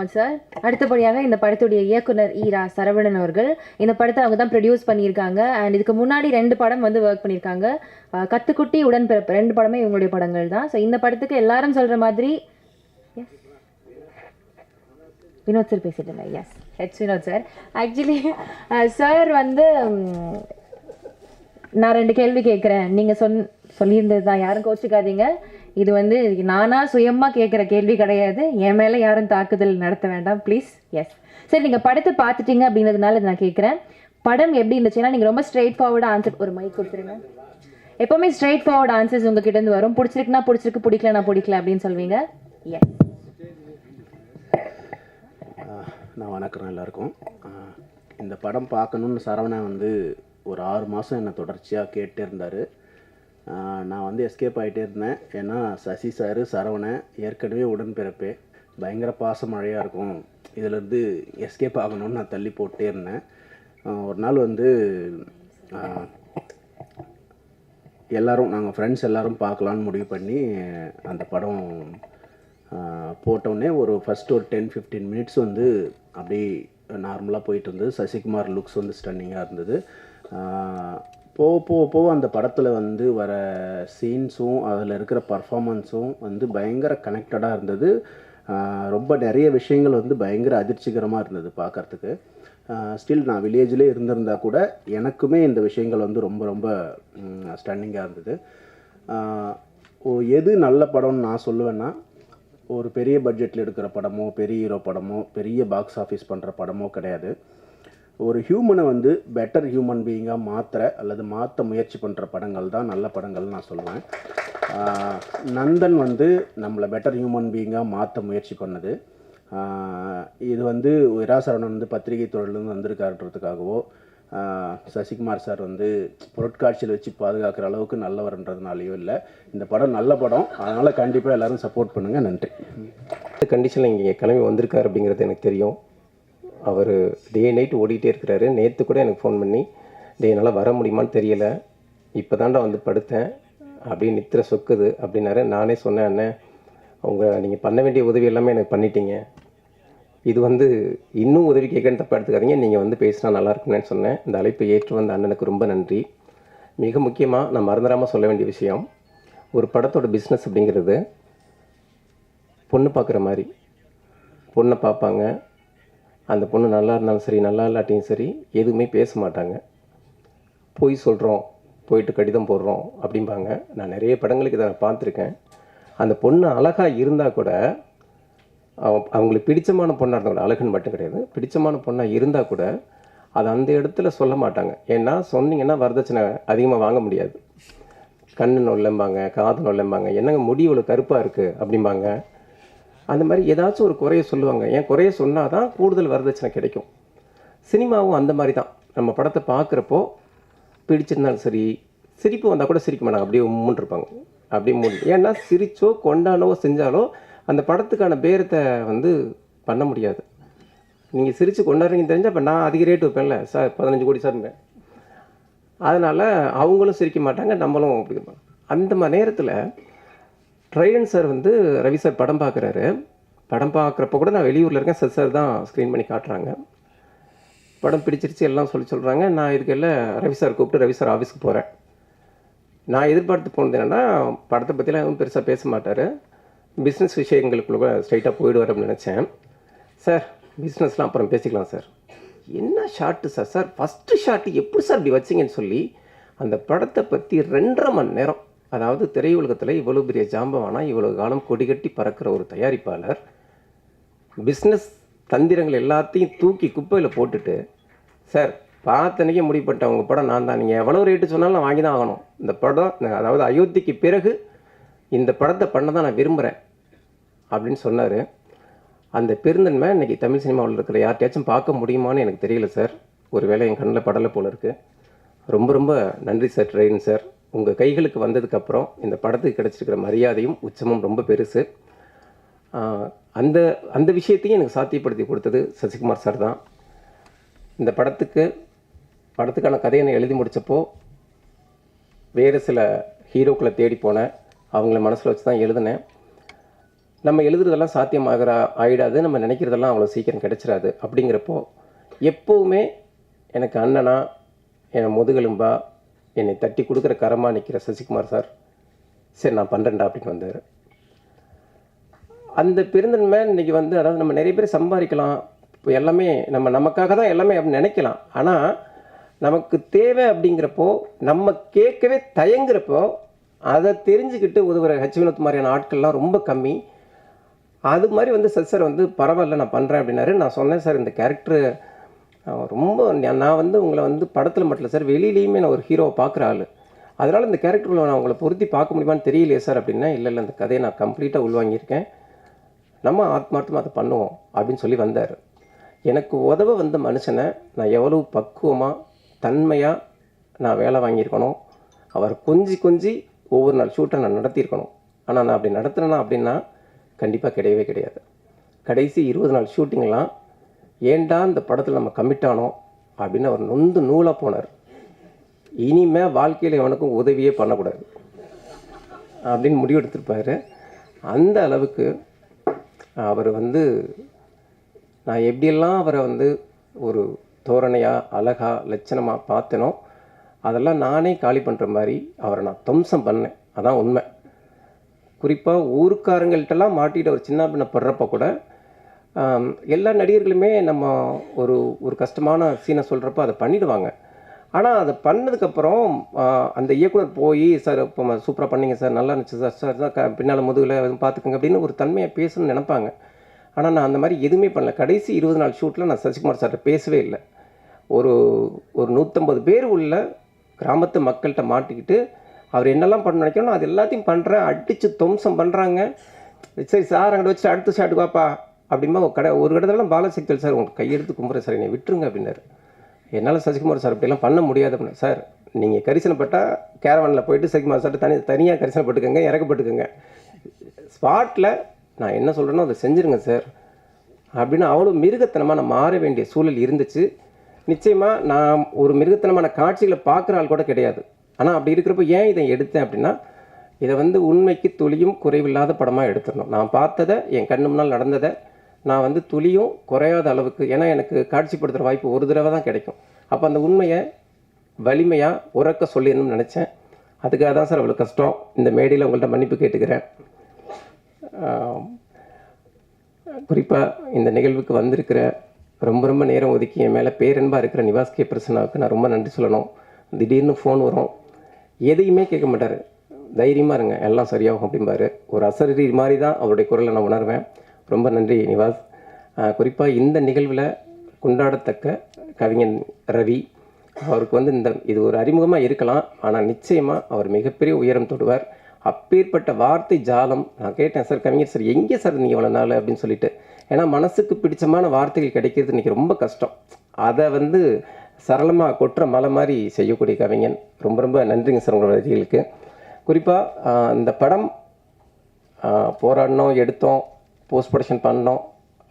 Much sir. அடுத்தபடியாக இந்த படத்துடைய இயக்குனர் ஈரா சரவணன் அவர்கள். இந்த படத்தை அவங்க தான் ப்ரொடியூஸ் பண்ணியிருக்காங்க. அண்ட் இதுக்கு முன்னாடி ரெண்டு படம் வந்து ஒர்க் பண்ணியிருக்காங்க. கத்துக்குட்டி உடன்பிறப்பு. ரெண்டு படமே இவங்களுடைய படங்கள் தான். ஸோ இந்த படத்துக்கு எல்லாரும் சொல்கிற மாதிரி வினோத் சார் பேசிட்டு S H Vinod sir actually sir வந்து நான் ரெண்டு கேள்வி கேட்குறேன். நீங்கள் சொன் சொல்லியிருந்தது தான் யாரும் கோச்சிக்காதீங்க. இது வந்து நானாக சுயமாக கேட்குற கேள்வி கிடையாது. என் மேலே யாரும் தாக்குதல் நடத்த வேண்டாம். ப்ளீஸ் எஸ் சரி நீங்கள் படத்தை பார்த்துட்டீங்க அப்படின்றதுனால இதை நான் கேட்குறேன் படம் எப்படி இருந்துச்சுன்னா நீங்கள் ரொம்ப ஸ்ட்ரெயிட் ஃபார்வர்டாக ஆன்சர் ஒரு மைக் கொடுத்துருங்க. எப்போவுமே ஸ்ட்ரெயிட் ஃபார்வர்ட் ஆன்சர்ஸ் உங்ககிட்ட இருந்து வரும். பிடிச்சிருக்குன்னா பிடிச்சிருக்கு பிடிக்கலனா பிடிக்கல அப்படின்னு சொல்வீங்க. எஸ் நான் வணக்கம் எல்லாருக்கும். இந்த படம் பார்க்கணுன்னு சரவணன் வந்து ஒரு ஆறு மாதம் என்னை தொடர்ச்சியாக கேட்டே இருந்தார் நான் வந்து எஸ்கேப் ஆகிட்டே இருந்தேன். ஏன்னா சசி சார் சரவணன் ஏற்கனவே உடன்பிறப்பே. பயங்கர பாசமழையாக இருக்கும். இதிலேருந்து எஸ்கேப் ஆகணும்னு நான் தள்ளி போட்டே இருந்தேன். ஒரு நாள் வந்து எல்லோரும் நாங்கள் ஃப்ரெண்ட்ஸ் எல்லோரும் பார்க்கலான்னு முடிவு பண்ணி அந்த படம் போட்டோடனே ஒரு ஃபஸ்ட்டு ஒரு டென் ஃபிஃப்டீன் மினிட்ஸ் வந்து அப்படியே நார்மலாக போயிட்டு இருந்தது. சசிகுமார் லுக்ஸ் வந்து ஸ்டன்னிங்காக இருந்தது. போக போக போக அந்த படத்தில் வந்து வர சீன்ஸும் அதில் இருக்கிற பர்ஃபாமன்ஸும் வந்து பயங்கர கனெக்டடாக இருந்தது. ரொம்ப நிறைய விஷயங்கள் வந்து பயங்கர அதிர்ச்சிகரமாக இருந்தது பார்க்கறதுக்கு ஸ்டில் நான் வில்லேஜ்லேயே இருந்திருந்தா கூட எனக்குமே இந்த விஷயங்கள் வந்து ரொம்ப ரொம்ப ஸ்டன்னிங்காக இருந்தது. ஓ எது நல்ல படம்னு நான் சொல்லுவேன்னா ஒரு பெரிய பட்ஜெட்டில் எடுக்கிற படமோ பெரிய ஹீரோ படமோ பெரிய பாக்ஸ் ஆஃபீஸ் பண்ணுற படமோ கிடையாது. ஒரு ஹியூமனை வந்து பெட்டர் ஹியூமன் பீயிங்காக மாற்ற அல்லது மாற்ற முயற்சி பண்ணுற படங்கள் தான் நல்ல படங்கள் நான் சொல்லுவேன் நந்தன் வந்து நம்மளை பெட்டர் ஹியூமன் பீயிங்காக மாற்ற முயற்சி பண்ணது. இது வந்து விராசரணன் வந்து பத்திரிகை தொழிலேருந்து வந்திருக்காருன்றதுக்காகவோ சசிகுமார் சார் வந்து பொருட்காட்சியில் வச்சு பாதுகாக்கிற அளவுக்கு நல்லவர்ன்றதுனாலையோ இல்லை. இந்த படம் நல்ல படம். அதனால் கண்டிப்பாக எல்லோரும் சப்போர்ட் பண்ணுங்கள் நன்றி. இந்த கண்டிஷனில் இங்கே கிளம்பி வந்திருக்காரு அப்படிங்கிறது எனக்கு தெரியும். அவர் டே நைட் ஓடிட்டே இருக்கிறாரு. நேற்று கூட எனக்கு ஃபோன் பண்ணி டே என்னால் வர முடியுமான்னு தெரியல. இப்போ தாண்டா வந்து படுத்தேன். அப்படியே நித்திர சொக்குது. அப்படின்னாரு. நானே சொன்னேன் அண்ணன் உங்கள் நீங்கள் பண்ண வேண்டிய உதவி எல்லாமே எனக்கு பண்ணிட்டீங்க. இது வந்து இன்னும் உதவி கேட்கன்னு தப்பாக எடுத்துக்காதீங்க. நீங்கள் வந்து பேசினா நல்லா இருக்கும்னு சொன்னேன். இந்த அழைப்பை ஏற்று வந்த அண்ணனுக்கு ரொம்ப நன்றி. மிக முக்கியமாக நான் மறந்துடாமல் சொல்ல வேண்டிய விஷயம் ஒரு படத்தோட பிஸ்னஸ் அப்படிங்கிறது பொண்ணு பார்க்குற மாதிரி பொண்ணை பார்ப்பாங்க. அந்த பொண்ணு நல்லா இருந்தாலும் சரி நல்லா இல்லாட்டியும் சரி எதுவுமே பேச மாட்டாங்க. போய் சொல்கிறோம் போயிட்டு கடிதம் போடுறோம் அப்படிம்பாங்க. நான் நிறைய படங்களுக்கு இதை நான் பார்த்துருக்கேன். அந்த பொண்ணு அழகாக இருந்தால் கூட அவ- அவங்களுக்கு பிடிச்சமான பொண்ணாக இருந்தால் கூட அழகுன்னு மட்டும் கிடையாது பிடிச்சமான பொண்ணாக இருந்தால் கூட அதை அந்த இடத்துல சொல்ல மாட்டாங்க. ஏன்னா சொன்னீங்கன்னா வரதட்சணை அதிகமாக வாங்க முடியாது. கண்ணு நொல்லம்பாங்க காது நொல்லம்பாங்க என்னங்க முடி இவ்வளோ கருப்பாக இருக்குது அப்படிம்பாங்க. அந்த மாதிரி ஏதாச்சும் ஒரு குறைய சொல்லுவாங்க. ஏன் குறைய சொன்னால் தான் கூடுதல் வரதட்சணை கிடைக்கும். சினிமாவும் அந்த மாதிரி தான். நம்ம படத்தை பார்க்குறப்போ பிடிச்சிருந்தாலும் சரி சிரிப்பு வந்தால் கூட சிரிக்க மாட்டாங்க. அப்படியே உம்முன்னு இருப்பாங்க அப்படியே மூடி ஏன்னா சிரிச்சோ கொண்டானோ செஞ்சாலோ அந்த படத்துக்கான பேரத்தை வந்து பண்ண முடியாது. நீங்கள் சிரித்து கொண்டாடுறீங்கன்னு தெரிஞ்சால் இப்போ நான் அதிக ரேட் வைப்பேன்ல. சார் பதினஞ்சு கோடி சார்ங்க அதனால் அவங்களும் சிரிக்க மாட்டாங்க நம்மளும் அப்படி அந்த மாதிரி நேரத்தில் ட்ரைடன் சார் வந்து ரவி சார் படம் பார்க்குறாரு. படம் பார்க்குறப்ப கூட நான் வெளியூரில் இருக்கேன். சார் சார் தான் ஸ்க்ரீன் பண்ணி காட்டுறாங்க. படம் பிடிச்சிருச்சு எல்லாம் சொல்லி சொல்கிறாங்க நான் இதுக்கெல்லாம் ரவி சார் கூப்பிட்டு ரவி சார் ஆஃபீஸ்க்கு போகிறேன் நான் எதிர்பார்த்து போனது என்னென்னா படத்தை பற்றிலாம் எதுவும் பெருசாக பேச மாட்டார். பிஸ்னஸ் விஷயங்களுக்குள்ள ஸ்ட்ரைட்டாக போயிடுவார் அப்படின்னு நினச்சேன். சார் பிஸ்னஸ்லாம் அப்புறம் பேசிக்கலாம் சார். என்ன shot sir? Sir first shot எப்படி சார் இப்படி வச்சிங்கன்னு சொல்லி அந்த படத்தை பற்றி ரெண்டரை மணி நேரம் அதாவது திரையுலகத்தில் இவ்வளோ பெரிய ஜாம்பவானா இவ்வளோ காலம் கொடிகட்டி பறக்கிற ஒரு தயாரிப்பாளர் பிஸ்னஸ் தந்திரங்கள் எல்லாத்தையும் தூக்கி குப்பையில் போட்டுட்டு சார் பார்த்தனைக்கே முடிப்பட்ட உங்கள் படம் நான் தான். நீங்கள் எவ்வளோ ரேட்டு சொன்னாலும் நான் வாங்கி தான் ஆகணும். இந்த படம் அதாவது அயோத்திக்கு பிறகு இந்த படத்தை பண்ண தான் நான் விரும்புகிறேன் அப்படின்னு சொன்னார். அந்த பெருந்தன்மை இன்னைக்கு தமிழ் சினிமாவில் இருக்கிற யார்கிட்டயாச்சும் பார்க்க முடியுமான்னு எனக்கு தெரியல சார் ஒருவேளை என் கண்ணில் படலை போல இருக்குது ரொம்ப ரொம்ப நன்றி சார் ட்ரெயின் சார் உங்கள் கைகளுக்கு வந்ததுக்கப்புறம் இந்த படத்துக்கு கிடச்சிருக்கிற மரியாதையும் உச்சமும் ரொம்ப பெருசு. அந்த அந்த விஷயத்தையும் எனக்கு சாத்தியப்படுத்தி கொடுத்தது சசிகுமார் சார் தான். இந்த படத்துக்கு படத்துக்கான கதையை நான் எழுதி முடித்தப்போ வேறு சில ஹீரோக்களை தேடி போனேன். அவங்கள மனசில் வச்சு தான் எழுதினேன். நம்ம எழுதுறதெல்லாம் சாத்தியமாகிற ஆயிடாது. நம்ம நினைக்கிறதெல்லாம் அவ்வளோ சீக்கிரம் கிடச்சிடாது அப்படிங்கிறப்போ எப்போவுமே எனக்கு அண்ணனா என் முதுகெலும்பா என்னை தட்டி கொடுக்குற கரமாக நிற்கிற சசிகுமார் சார். சரி நான் பண்ணுறேன்டா அப்படின்னு வந்தார். அந்த பெருந்தன்மை இன்றைக்கி வந்து அதாவது நம்ம நிறைய பேர் சம்பாதிக்கலாம். இப்போ எல்லாமே நம்ம நமக்காக தான் எல்லாமே அப்படின்னு நினைக்கலாம். ஆனால் நமக்கு தேவை அப்படிங்கிறப்போ நம்ம கேட்கவே தயங்குறப்போ அதை தெரிஞ்சுக்கிட்டு உதவுற ஹெச் வினோத் மாதிரியான ஆட்கள்லாம் ரொம்ப கம்மி. அது மாதிரி வந்து சார் வந்து பரவாயில்ல நான் பண்ணுறேன் அப்படின்னாரு. நான் சொன்னேன் சார் இந்த கேரக்டர் ரொம்ப நான் வந்து உங்களை வந்து படத்தில் மட்டும் இல்லை சார் வெளியிலையுமே நான் ஒரு ஹீரோவை பார்க்குற ஆள். அதனால் இந்த கேரக்டரில் நான் உங்களை பொருத்தி பார்க்க முடியுமான்னு தெரியலையே சார் அப்படின்னா இல்லை இல்லை அந்த கதையை நான் கம்ப்ளீட்டாக உள்வாங்கியிருக்கேன். நம்ம ஆத்மார்த்தமாக அதை பண்ணுவோம் அப்படின்னு சொல்லி வந்தார். எனக்கு உதவ வந்த மனுஷனை நான் எவ்வளவு பக்குவமாக தன்மையாக நான் வேலை வாங்கியிருக்கணும். அவர் கொஞ்சி கொஞ்சி ஒவ்வொரு நாள் ஷூட்டை நான் நடத்தியிருக்கணும். ஆனால் நான் அப்படி நடத்துனேன்னா அப்படின்னா கண்டிப்பாக கிடையவே கிடையாது. கடைசி இருபது நாள் ஷூட்டிங்லாம் ஏன்டா இந்த படத்தில் நம்ம கமிட் ஆனோம்? அப்படின்னு அவர் நொந்து நூலாக போனார். இனிமே வாழ்க்கையில் எவனுக்கும் உதவியே பண்ணக்கூடாது. அப்படின்னு முடிவெடுத்திருப்பார் அந்த அளவுக்கு அவர் வந்து நான் எப்படியெல்லாம் அவரை வந்து ஒரு தோரணையாக அழகா லட்சணமாக பார்த்தனோ அதெல்லாம் நானே காலி பண்ணுற மாதிரி அவரை நான் தம்சம் பண்ணேன். அதான் உண்மை. குறிப்பாக ஊருக்காரங்கள்ட்டெல்லாம் மாட்டிட்டு ஒரு சின்ன பின்ன படுறப்ப கூட எல்லா நடிகர்களுமே நம்ம ஒரு ஒரு கஷ்டமான சீனை சொல்கிறப்ப அதை பண்ணிடுவாங்க. ஆனால் அதை பண்ணதுக்கப்புறம் அந்த இயக்குனர் போய் சார் இப்போ சூப்பராக பண்ணீங்க சார். நல்லா இருந்துச்சு சார். சார் தான் க பின்னால் முதுகில் எதுவும் பார்த்துக்கோங்க அப்படின்னு ஒரு தன்மையை பேசணும்னு நினைப்பாங்க. ஆனால் நான் அந்த மாதிரி எதுவுமே பண்ணல. கடைசி இருபது நாள் ஷூட்டில் நான் சசிகுமார் சார்கிட்ட பேசவே இல்லை. ஒரு ஒரு நூற்றம்பது பேர் உள்ள கிராமத்து மக்கள்கிட்ட மாட்டிக்கிட்டு அவர் என்னெல்லாம் பண்ண நினைக்கணும் அது எல்லாத்தையும் பண்ணுறேன் அடித்து துவம்சம் பண்ணுறாங்க சரி சார் அங்கே வச்சுட்டு அடுத்த ஷாட்டு வாப்பா. அப்படிமா ஒரு கடை ஒரு இடத்துல பாலசக்தியில் சார் உங்களுக்கு கையெடுத்து கும்புறேன் சார். என்னை விட்டுருங்க அப்படின்னாரு. என்னால் சசிகுமார் சார் அப்படிலாம் பண்ண முடியாது அப்படின்னு சார் நீங்கள் கரிசனப்பட்டால் கேரவனில் போயிட்டு சசிகுமார் சார் தனி தனியாக கரிசனப்பட்டுக்கோங்க இறக்கப்பட்டுக்கோங்க. ஸ்பாட்டில் நான் என்ன சொல்கிறேனோ அதை செஞ்சுருங்க சார். அப்படின்னு அவ்வளோ மிருகத்தனமாக நான் மாற வேண்டிய சூழல் இருந்துச்சு. நிச்சயமாக நான் ஒரு மிருகத்தனமான காட்சிகளை பார்க்குற ஆள் கூட கிடையாது. ஆனால் அப்படி இருக்கிறப்ப ஏன் இதை எடுத்தேன் அப்படின்னா இதை வந்து உண்மைக்கு துளியும் குறைவில்லாத படமாக எடுத்துடணும். நான் பார்த்ததை என் கண்ணு முன்னால் நடந்ததை நான் வந்து துளியும் குறையாத அளவுக்கு ஏன்னா எனக்கு காட்சிப்படுத்துகிற வாய்ப்பு ஒரு தடவை தான் கிடைக்கும். அப்போ அந்த உண்மையை வலிமையாக உறக்க சொல்லிடணும்னு நினச்சேன். அதுக்காக தான் சார் அவ்வளோ கஷ்டம். இந்த மேடையில் உங்கள்கிட்ட மன்னிப்பு கேட்டுக்கிறேன். குறிப்பாக இந்த நிகழ்வுக்கு வந்திருக்கிற ரொம்ப ரொம்ப நேரம் ஒதுக்கி என் மேலே பேரன்பாக இருக்கிற நிவாஸ் கே. பிரசனாவுக்கு நான் ரொம்ப நன்றி சொல்லணும். திடீர்னு ஃபோன் வரும். எதையுமே கேட்க மாட்டார். தைரியமாக இருங்க எல்லாம் சரியாகும் அப்படிம்பாரு. ஒரு அசரீரி மாதிரி தான் அவருடைய குரலை நான் உணர்வேன். ரொம்ப நன்றி நிவாஸ். குறிப்பாக இந்த நிகழ்வில் கொண்டாடத்தக்க கவிஞன் ரவி அவருக்கு வந்து இந்த இது ஒரு அறிமுகமாக இருக்கலாம் ஆனால் நிச்சயமாக அவர் மிகப்பெரிய உயரம் தொடுவார். அப்பேற்பட்ட வார்த்தை ஜாலம் நான் கேட்டேன் சார் கவிஞர் சார் எங்கே சார் நீங்கள் இவ்வளோ நாள்? அப்படின்னு சொல்லிட்டு. ஏன்னா மனசுக்கு பிடிச்சமான வார்த்தைகள் கிடைக்கிறது இன்றைக்கி ரொம்ப கஷ்டம். அதை வந்து சரளமாக கொட்டுற மலை மாதிரி செய்யக்கூடிய கவிஞன். ரொம்ப ரொம்ப நன்றிங்க சார் உங்களோட வரிகளுக்கு குறிப்பாக இந்த படம் போராடினோம் எடுத்தோம் போஸ்ட் ப்ரொடக்ஷன் பண்ணோம்.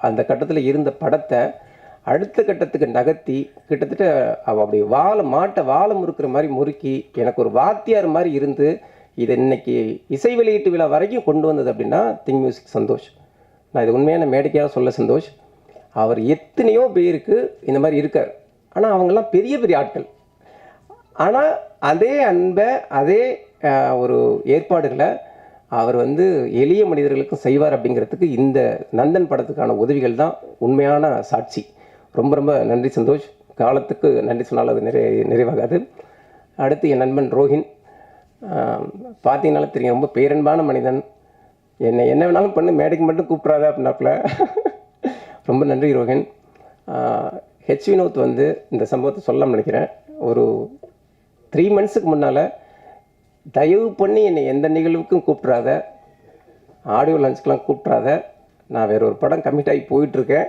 அந்த கட்டத்தில் இருந்த படத்தை அடுத்த கட்டத்துக்கு நகர்த்தி கிட்டத்தட்ட அவள் அப்படி வாழை மாட்டை வாழை முறுக்கிற மாதிரி முறுக்கி எனக்கு ஒரு வாத்தியார் மாதிரி இருந்து இதை இன்னைக்கு இசை வெளியீட்டு விழா வரைக்கும் கொண்டு வந்தது அப்படின்னா திங் மியூசிக் சந்தோஷ். நான் இது உண்மையான மேடிக்கையாக சொல்ல சந்தோஷ். அவர் எத்தனையோ பேருக்கு இந்த மாதிரி இருக்கார். ஆனால் அவங்கெல்லாம் பெரிய பெரிய ஆட்கள். ஆனால் அதே அன்பை அதே ஒரு ஏற்பாடுகளை அவர் வந்து எளிய மனிதர்களுக்கும் செய்வார் அப்படிங்கிறதுக்கு இந்த நந்தன் படத்துக்கான உதவிகள் தான் உண்மையான சாட்சி. ரொம்ப ரொம்ப நன்றி சந்தோஷ். காலத்துக்கு நன்றி சொன்னால் அது நிறை நிறைவாகாது. அடுத்து என் நண்பன் ரோஹின். பார்த்தீங்கனால தெரியும் ரொம்ப பேரன்பான மனிதன். என்னை என்ன வேணாலும் பண்ணு மேடைக்கு மட்டும் கூப்பிட்றாத அப்படின்னாப்புல. ரொம்ப நன்றி ரோஹின். ஹெச் வினோத் வந்து இந்த சம்பவத்தை சொல்ல நினைக்கிறேன். ஒரு த்ரீ மந்த்ஸுக்கு முன்னால் தயவு பண்ணி என்னை எந்த நிகழ்வுக்கும் கூப்பிட்றாத ஆடியோ லஞ்சுக்கெலாம் கூப்பிட்றாத நான் வேற ஒரு படம் கமிட் ஆகி போயிட்டுருக்கேன்.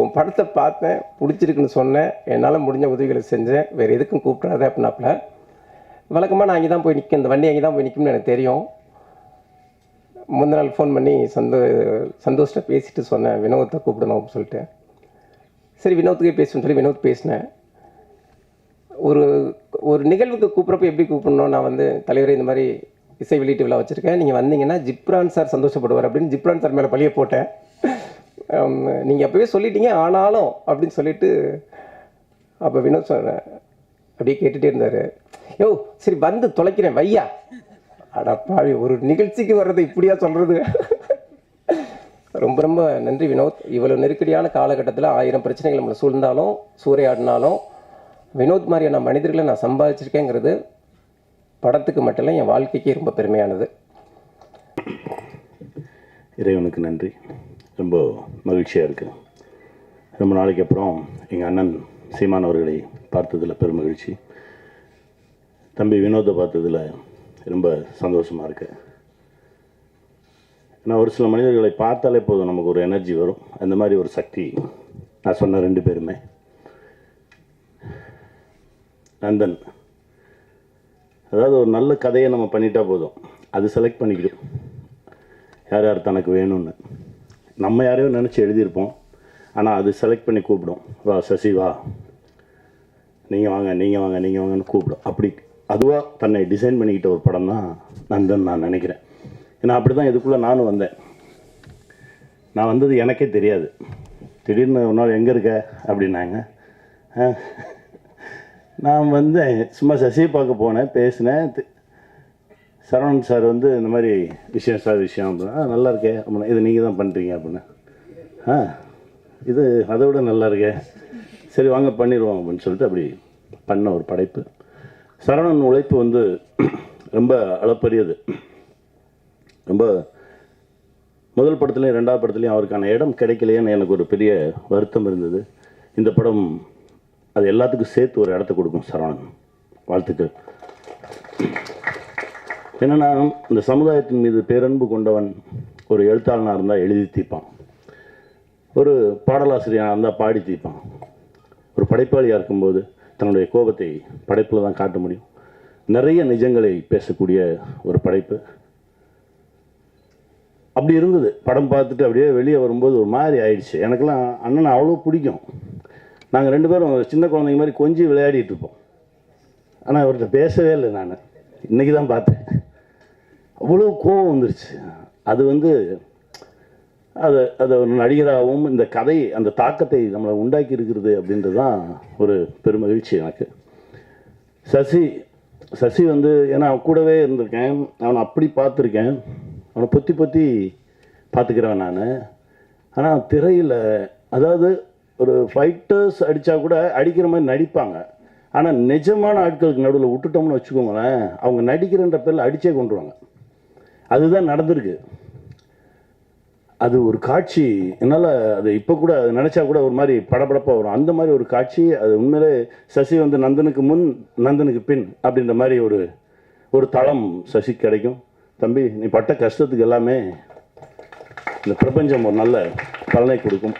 உன் படத்தை பார்த்தேன் பிடிச்சிருக்குன்னு சொன்னேன். என்னால் முடிஞ்ச உதவிகளை செஞ்சேன். வேறு எதுக்கும் கூப்பிட்றாத அப்படின்னாப்புல. வழக்கமாக நான் அங்கே தான் போய் நிற்கும் இந்த வண்டி அங்கே தான் போய் நிற்கும்னு எனக்கு தெரியும். முந்தின நாள் ஃபோன் பண்ணி சந்தோ சந்தோஷத்தை பேசிட்டு சொன்னேன். வினோத்தை கூப்பிடணும் அப்படின்னு சொல்லிட்டு. சரி வினோத்துக்கே பேசணும்னு சொல்லி வினோத் பேசினேன். ஒரு ஒரு நிகழ்வுக்கு கூப்பிட்றப்ப எப்படி கூப்பிடணும்? நான் வந்து தலைவரை இந்த மாதிரி இசை வெளியீட்டு விழா வச்சுருக்கேன். நீங்கள் வந்தீங்கன்னா ஜிப்ரான் சார் சந்தோஷப்படுவார் அப்படின்னு ஜிப்ரான் சார் மேலே பழிய போட்டேன். நீங்கள் அப்போவே சொல்லிட்டீங்க ஆனாலும் அப்படின்னு சொல்லிட்டு அப்போ வினோத் சார் அப்படியே கேட்டுகிட்டே இருந்தார். யோ சரி வந்து தொலைக்கிறேன் வையா? அட ஒரு நிகழ்ச்சிக்கு வர்றது இப்படியா சொல்கிறது ரொம்ப ரொம்ப நன்றி வினோத். இவ்வளோ நெருக்கடியான காலகட்டத்தில் ஆயிரம் பிரச்சனைகள் நம்மளை சூழ்ந்தாலும் சூறையாடினாலும் வினோத் மாதிரியான மனிதர்களை நான் சம்பாதிச்சிருக்கேங்கிறது படத்துக்கு மட்டும் இல்லை என் வாழ்க்கைக்கே ரொம்ப பெருமையானது. இறைவனுக்கு நன்றி. ரொம்ப மகிழ்ச்சியாக இருக்குது ரொம்ப நாளைக்கு அப்புறம் எங்கள் அண்ணன் சீமான் அவர்களை பார்த்ததில் பெருமகிழ்ச்சி தம்பி வினோத்தை பார்த்ததில் ரொம்ப சந்தோஷமாக இருக்கு. ஏன்னா ஒரு சில மனிதர்களை பார்த்தாலே போதும் நமக்கு ஒரு எனர்ஜி வரும். அந்த மாதிரி ஒரு சக்தி நான் சொன்ன ரெண்டு பேருமே. நந்தன். அதாவது ஒரு நல்ல கதையை நம்ம பண்ணிட்டா போதும். அது செலக்ட் பண்ணிக்கிடும் யார் யார் தனக்கு வேணும்னு. நம்ம யாரையோ நினச்சி எழுதியிருப்போம். ஆனால் அது செலக்ட் பண்ணி கூப்பிடும். வா சசி வா. நீங்கள் வாங்க நீங்கள் வாங்க நீங்கள் வாங்கன்னு கூப்பிடும். அப்படி அதுவாக தன்னை டிசைன் பண்ணிக்கிட்ட ஒரு படம் தான் நந்தன் நான் நினைக்கிறேன். ஏன்னா அப்படி தான் இதுக்குள்ளே நானும் வந்தேன். நான் வந்தது எனக்கே தெரியாது. திடீர்னு ஒரு நாள் எங்கே இருக்க? அப்படின்னாங்க. நான் வந்து சும்மா சசி பார்க்க போனேன் பேசினேன். சரவணன் சார் வந்து இந்த மாதிரி விஷயம் சார் விஷயம் அப்படின்னா நல்லா இருக்கே அப்படின்னா இது நீங்கள் தான் பண்ணுறீங்க அப்படின்னு ஆ இது அதை விட நல்லா இருக்கே. சரி வாங்க பண்ணிடுவோம் அப்படின்னு சொல்லிட்டு அப்படி பண்ண ஒரு படைப்பு. சரவணன் உழைப்பு வந்து ரொம்ப அளப்பரியது. ரொம்ப முதல் படத்துலையும் ரெண்டாவது படத்துலையும் அவருக்கான இடம் கிடைக்கலையேன்னு எனக்கு ஒரு பெரிய வருத்தம் இருந்தது. இந்த படம் அது எல்லாத்துக்கும் சேர்த்து ஒரு இடத்த கொடுக்கும் சரவணன். வாழ்த்துக்கள். என்னென்னா இந்த சமுதாயத்தின் மீது பேரன்பு கொண்டவன் ஒரு எழுத்தாளனாக இருந்தால் எழுதி தீர்ப்பான். ஒரு பாடலாசிரியனாக இருந்தால் பாடி தீர்ப்பான். ஒரு படைப்பாளியாக இருக்கும்போது தன்னுடைய கோபத்தை படைப்பில் தான் காட்ட முடியும். நிறைய நிஜங்களை பேசக்கூடிய ஒரு படைப்பு. அப்படி இருந்தது. படம் பார்த்துட்டு அப்படியே வெளியே வரும்போது ஒரு மாதிரி ஆயிடுச்சு. எனக்கெல்லாம் அண்ணனை அவ்வளோ பிடிக்கும். நாங்கள் ரெண்டு பேரும் சின்ன குழந்தைங்க மாதிரி கொஞ்சம் விளையாடிட்டு இருப்போம். ஆனால் அவர்கிட்ட பேசவே இல்லை நான். இன்றைக்கி தான் பார்த்தேன். அவ்வளோ கோபம் வந்துருச்சு. அது வந்து அது அது ஒரு நடிகராகவும் இந்த கதை அந்த தாக்கத்தை நம்மளை உண்டாக்கி இருக்கிறது அப்படின்றது தான் ஒரு பெருமகிழ்ச்சி எனக்கு. சசி சசி வந்து ஏன்னா அவன் கூடவே இருந்திருக்கேன். அவனை அப்படி பார்த்துருக்கேன். அவனை பொத்தி பொத்தி பார்த்துக்கிறேன் நான். ஆனால் திரையில் அதாவது ஒரு ஃபைட்டர்ஸ் அடித்தா கூட அடிக்கிற மாதிரி நடிப்பாங்க. ஆனால் நிஜமான ஆட்களுக்கு நடுவில் விட்டுட்டோம்னு வச்சுக்கோங்களேன் அவங்க நடிக்கிறன்ற பேரில் அடித்தே கொண்டுருவாங்க. அதுதான் நடந்திருக்கு. அது ஒரு காட்சி. என்னால் அது இப்போ கூட அது நினச்சா கூட ஒரு மாதிரி படபடப்பாக வரும். அந்த மாதிரி ஒரு காட்சி அது உண்மையிலே சசி வந்து நந்தனுக்கு முன் நந்தனுக்கு பின் அப்படின்ற மாதிரி ஒரு ஒரு தளம் சசி கிடைக்கும். தம்பி நீ பட்ட கஷ்டத்துக்கு எல்லாமே இந்த பிரபஞ்சம் ஒரு நல்ல பலனை கொடுக்கும்.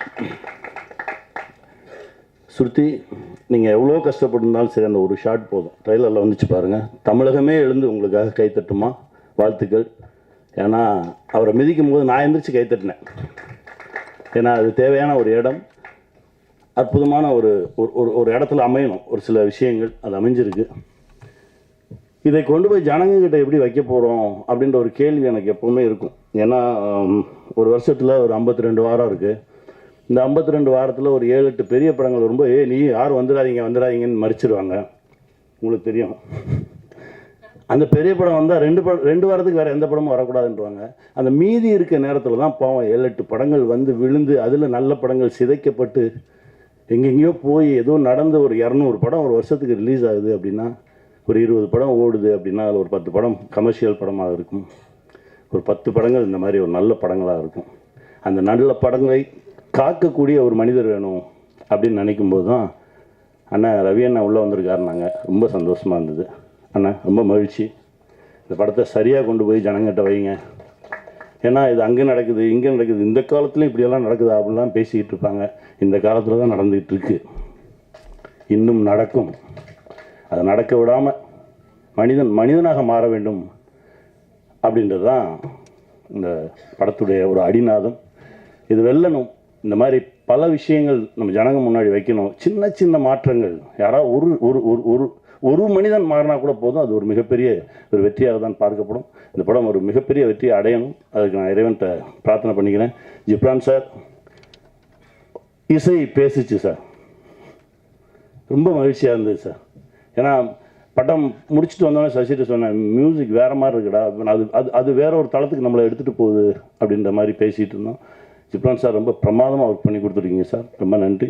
ஸ்ருதி நீங்கள் எவ்வளோ கஷ்டப்பட்டிருந்தாலும் சரி அந்த ஒரு ஷாட் போதும். ட்ரெய்லரில் வந்துச்சு பாருங்கள் தமிழகமே எழுந்து உங்களுக்காக கைத்தட்டுமா வாழ்த்துக்கள். ஏன்னா அவரை மிதிக்கும் போது நான் எந்திரிச்சு கைத்தட்டினேன் ஏன்னா அது தேவையான ஒரு இடம். அற்புதமான ஒரு ஒரு- ஒரு ஒரு இடத்துல அமையணும். ஒரு சில விஷயங்கள் அது அமைஞ்சிருக்கு. இதை கொண்டு போய் ஜனங்கக்கிட்ட எப்படி வைக்க போகிறோம் அப்படின்ற ஒரு கேள்வி எனக்கு எப்போவுமே இருக்கும். ஏன்னா ஒரு வருஷத்தில் ஒரு 52 ரெண்டு வாரம் இருக்குது இந்த 52 ரெண்டு வாரத்தில் ஒரு ஏழு எட்டு பெரிய படங்கள் வரும்போது ஏ நீ யாரும் வந்துடாதீங்க வந்துடாதீங்கன்னு மறிச்சிருவாங்க. உங்களுக்கு தெரியும். அந்த பெரிய படம் வந்தால் ரெண்டு படம் ரெண்டு வாரத்துக்கு வேறு எந்த படமும் வரக்கூடாதுன்றவாங்க. அந்த மீதி இருக்க நேரத்தில் தான் பாவம் ஏழு எட்டு படங்கள் வந்து விழுந்து அதில் நல்ல படங்கள் சிதைக்கப்பட்டு எங்கெங்கேயோ போய் ஏதோ நடந்து ஒரு இரநூறு படம் ஒரு வருஷத்துக்கு ரிலீஸ் ஆகுது அப்படின்னா ஒரு இருபது படம் ஓடுது அப்படின்னா அதில் ஒரு பத்து படம் கமர்ஷியல் படமாக இருக்கும். ஒரு பத்து படங்கள் இந்த மாதிரி ஒரு நல்ல படங்களாக இருக்கும். அந்த நல்ல படங்களை காக்கக்கூடிய ஒரு மனிதர் வேணும் அப்படின்னு நினைக்கும்போது தான் அண்ணா ரவி அண்ணா உள்ளே வந்திருக்காருனாங்க ரொம்ப சந்தோஷமாக இருந்தது. அண்ணா ரொம்ப மகிழ்ச்சி. இந்த படத்தை சரியாக கொண்டு போய் ஜனங்கிட்ட வைங்க. ஏன்னா இது அங்கே நடக்குது இங்கே நடக்குது. இந்த காலத்துலேயும் இப்படியெல்லாம் நடக்குது அப்படிலாம் பேசிக்கிட்டு இருப்பாங்க. இந்த காலத்தில் தான் நடந்துகிட்டு இருக்கு. இன்னும் நடக்கும். அதை நடக்க விடாமல் மனிதன் மனிதனாக மாற வேண்டும் அப்படின்றது தான் இந்த படத்துடைய ஒரு அடிநாதம். இது வெல்லணும். இந்த மாதிரி பல விஷயங்கள் நம்ம ஜனங்க முன்னாடி வைக்கணும். சின்ன சின்ன மாற்றங்கள். யாராவது ஒரு ஒரு ஒரு ஒரு ஒரு மனிதன் மாறினா கூட போதும். அது ஒரு மிகப்பெரிய ஒரு வெற்றியாக தான் பார்க்கப்படும். இந்த படம் ஒரு மிகப்பெரிய வெற்றியை அடையணும். அதுக்கு நான் இறைவன்கிட்ட பிரார்த்தனை பண்ணிக்கிறேன். ஜிப்ரான் சார் இசை பேசிச்சு சார். ரொம்ப மகிழ்ச்சியாக இருந்தது சார். ஏன்னா படம் முடிச்சுட்டு வந்தோடனே சசிட்டு சொன்னேன் மியூசிக் வேறு மாதிரி இருக்குடா. அது அது அது வேற ஒரு தளத்துக்கு நம்மளை எடுத்துகிட்டு போகுது அப்படின்ற மாதிரி பேசிகிட்டு இருந்தோம். ஜிப்ரான் சார் ரொம்ப பிரமாதமாக ஒர்க் பண்ணி கொடுத்துருக்கீங்க சார். ரொம்ப நன்றி.